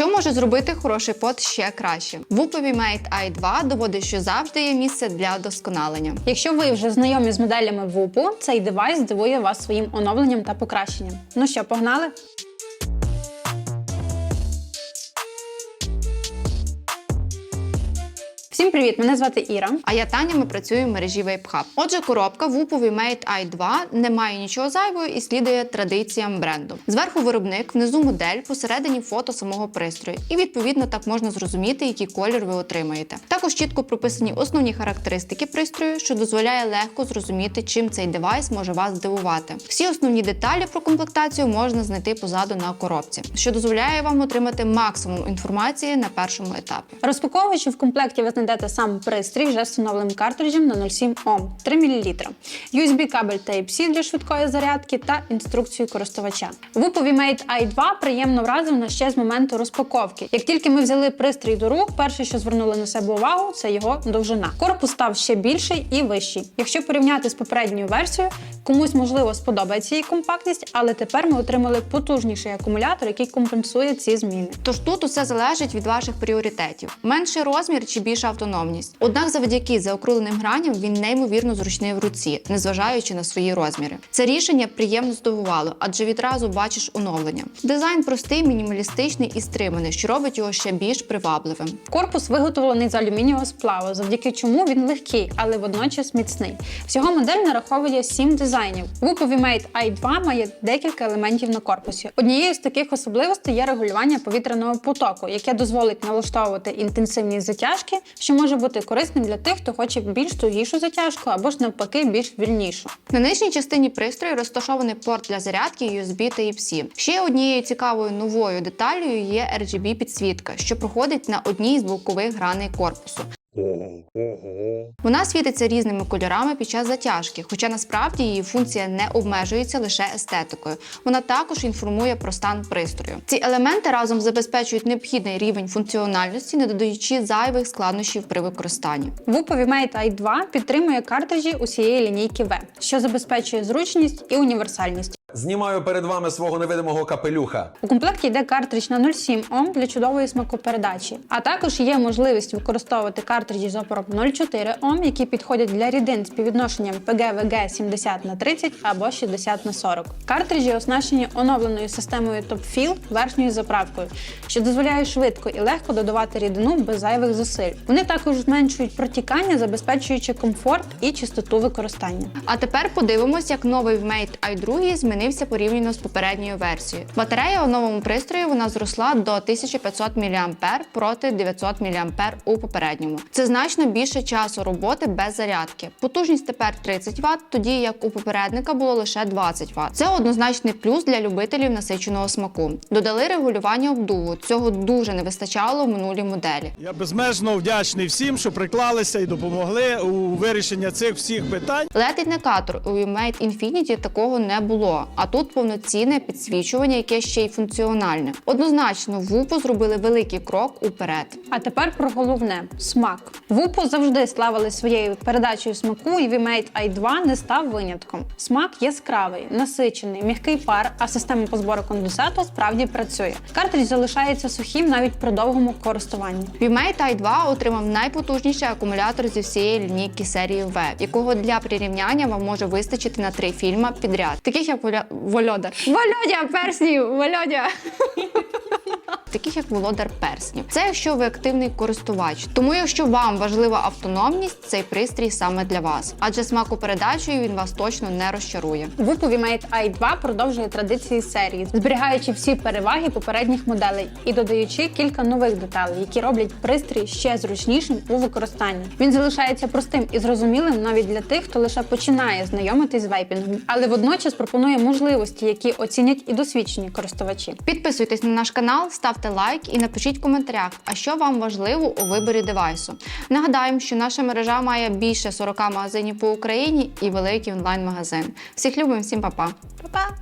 Що може зробити хороший пот ще краще? Вупові Mate i2 доводить, що завжди є місце для досконалення. Якщо ви вже знайомі з моделями ВУПу, цей девайс здивує вас своїм оновленням та покращенням. Ну що, погнали? Всім привіт! Мене звати Іра. А я Таня, ми працюємо в мережі WapeHub. Отже, коробка Вупові Mate i2 не має нічого зайвого і слідує традиціям бренду. Зверху виробник, внизу модель, посередині фото самого пристрою. І відповідно так можна зрозуміти, який колір ви отримаєте. Також чітко прописані основні характеристики пристрою, що дозволяє легко зрозуміти, чим цей девайс може вас здивувати. Всі основні деталі про комплектацію можна знайти позаду на коробці, що дозволяє вам отримати максимум інформації на першому етапі. Розпаковуючи в комплекті, ви знайдете сам пристрій вже встановленим картриджем на 0,7 Ом 3 мл, USB-кабель Type-C для швидкої зарядки та інструкцію користувача. Вупові Mate i2 приємно вразив нас ще з моменту розпаковки. Як тільки ми взяли пристрій до рук, перше, що звернули на себе увагу, це його довжина. Корпус став ще більший і вищий. Якщо порівняти з попередньою версією, комусь можливо сподобається її компактність, але тепер ми отримали потужніший акумулятор, який компенсує ці зміни. Тож тут усе залежить від ваших пріоритетів: менший розмір чи більша автономність. Однак, завдяки заокругленим граням він неймовірно зручний в руці, незважаючи на свої розміри. Це рішення приємно здивувало, адже відразу бачиш оновлення. Дизайн простий, мінімалістичний і стриманий, що робить його ще більш привабливим. Корпус виготовлений з алюмінієвого сплаву, завдяки чому він легкий, але водночас міцний. Всього модель нараховує 7 дизайнів. Вупові Mate i2 має декілька елементів на корпусі. Однією з таких особливостей є регулювання повітряного потоку, яке дозволить налаштовувати інтенсивність затяжки, що може бути корисним для тих, хто хоче більш тугішу затяжку або ж навпаки більш вільнішу. На нижній частині пристрою розташований порт для зарядки USB Type-C. Ще однією цікавою новою деталлю є RGB підсвітка, що проходить на одній з бокових граней корпусу. Вона світиться різними кольорами під час затяжки, хоча насправді її функція не обмежується лише естетикою. Вона також інформує про стан пристрою. Ці елементи разом забезпечують необхідний рівень функціональності, не додаючи зайвих складнощів при використанні. Вупові Mate i2 підтримує картриджі усієї лінійки V, що забезпечує зручність і універсальність. Знімаю перед вами свого невидимого капелюха. У комплекті йде картридж на 0,7 Ом для чудової смакопередачі, а також є можливість використовувати картриджі з опором 0,4 Ом, які підходять для рідин з співвідношенням PGVG 70 на 30 або 60 на 40. Картриджі оснащені оновленою системою TopFill верхньою заправкою, що дозволяє швидко і легко додавати рідину без зайвих зусиль. Вони також зменшують протікання, забезпечуючи комфорт і чистоту використання. А тепер подивимось, як новий Mate i2 змінився порівняно з попередньою версією. Батарея у новому пристрої вона зросла до 1500 мА проти 900 мА у попередньому. Це значно більше часу роботи без зарядки. Потужність тепер 30 Вт, тоді як у попередника було лише 20 Вт. Це однозначний плюс для любителів насиченого смаку. Додали регулювання обдуву. Цього дуже не вистачало в минулій моделі. Я безмежно вдячний всім, що приклалися і допомогли у вирішенні цих всіх питань. LED-індикатор у Mate Infinity такого не було, а тут повноцінне підсвічування, яке ще й функціональне. Однозначно, ВУПу зробили великий крок уперед. А тепер про головне смак. Вупу завжди славили своєю передачею смаку, і VMate i2 не став винятком. Смак яскравий, насичений, м'який пар, а система по збору конденсату справді працює. Картридж залишається сухим навіть при довгому користуванні. VMate i2 отримав найпотужніший акумулятор зі всієї лінійки серії V, якого для прирівняння вам може вистачити на три фільма підряд, таких як Воля... Вольодар. Володя перснів! Володя! Таких як володар перснів. Це якщо ви активний користувач. Тому, якщо вам важлива автономність, цей пристрій саме для вас. Адже смакопередачею він вас точно не розчарує. Вупу VMate i2 продовжує традиції серії, зберігаючи всі переваги попередніх моделей і додаючи кілька нових деталей, які роблять пристрій ще зручнішим у використанні. Він залишається простим і зрозумілим навіть для тих, хто лише починає знайомитись з вейпінгом, але водночас пропонує можливості, які оцінять і досвідчені користувачі. Підписуйтесь на наш канал, ставте лайк і напишіть в коментарях, а що вам важливо у виборі девайсу. Нагадаємо, що наша мережа має більше 40 магазинів по Україні і великий онлайн-магазин. Всіх любимо, всім па-па! Па-па!